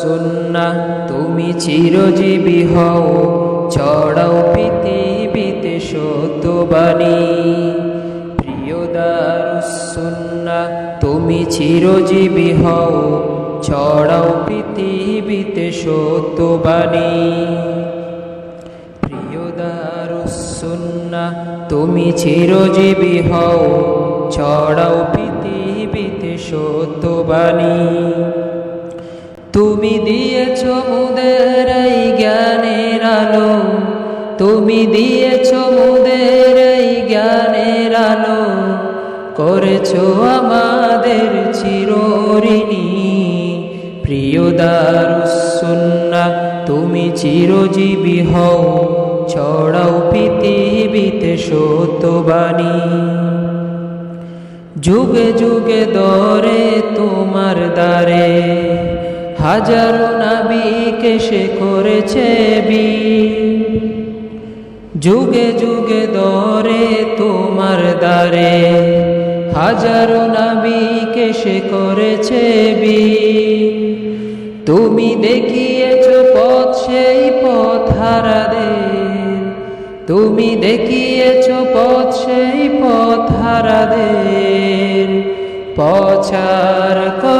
সুন্না, তুমি চিরজীবী হও ছড়াও পৃথিবীতে সত্যবাণী। প্রিয় দারুসুন্না, তুমি চিরজীবী হও ছড়াও পৃথিবীতে সত্যবাণী। প্রিয় দারুসুন্না, তুমি চিরজীবী হও ছড়াও পৃথিবীতে সত্যবাণী। তুমি দিয়েছ মুদের এই জ্ঞানের আলো। তুমি দিয়েছ মুদের এই জ্ঞানের আলো। করেছ আমাদের চিরঋণী। প্রিয় দারুসুন্না, তুমি চিরজীবী হও। ছড়াও পৃথিবীতে সত্যবাণী। যুগে যুগে দরে তোমার দ্বারে। হাজারো নাবিকে সে করেছে বি যুগে যুগে দরে তোমার দ্বারে হাজারো নাবিকে সে করেছে বি তুমি দেখিয়েছ পথ সেই পথ হারাদের। তুমি দেখিয়েছ পথ সেই পথ হারাদের। পচার করে